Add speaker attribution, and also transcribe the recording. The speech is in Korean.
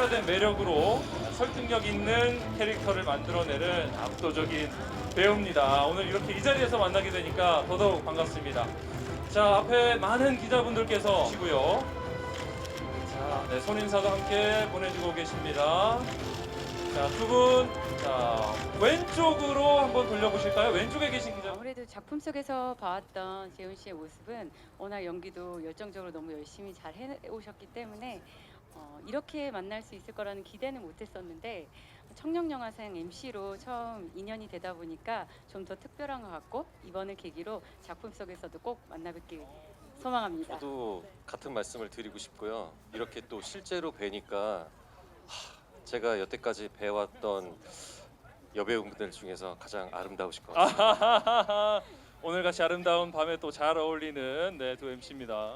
Speaker 1: 특별화된 매력으로 설득력 있는 캐릭터를 만들어내는 압도적인 배우입니다. 오늘 이렇게 이 자리에서 만나게 되니까 더더욱 반갑습니다. 자, 앞에 많은 기자분들께서 오시고요. 자, 네, 손인사도 함께 보내주고 계십니다. 자, 두 분, 자, 왼쪽으로 한번 돌려보실까요? 왼쪽에 계신 기자.
Speaker 2: 아무래도 작품 속에서 봐왔던 재훈 씨의 모습은 워낙 연기도 열정적으로 너무 열심히 잘 해오셨기 때문에 어, 이렇게 만날 수 있을 거라는 기대는 못했었는데 청룡영화상 MC로 처음 인연이 되다 보니까 좀 더 특별한 것 같고 이번을 계기로 작품 속에서도 꼭 만나뵙길 소망합니다.
Speaker 3: 저도 같은 말씀을 드리고 싶고요. 이렇게 또 실제로 뵈니까 하, 제가 여태까지 배웠던 여배우분들 중에서 가장 아름다우실 것 같습니다.
Speaker 1: 오늘 같이 아름다운 밤에 또 잘 어울리는 네, 두 MC입니다.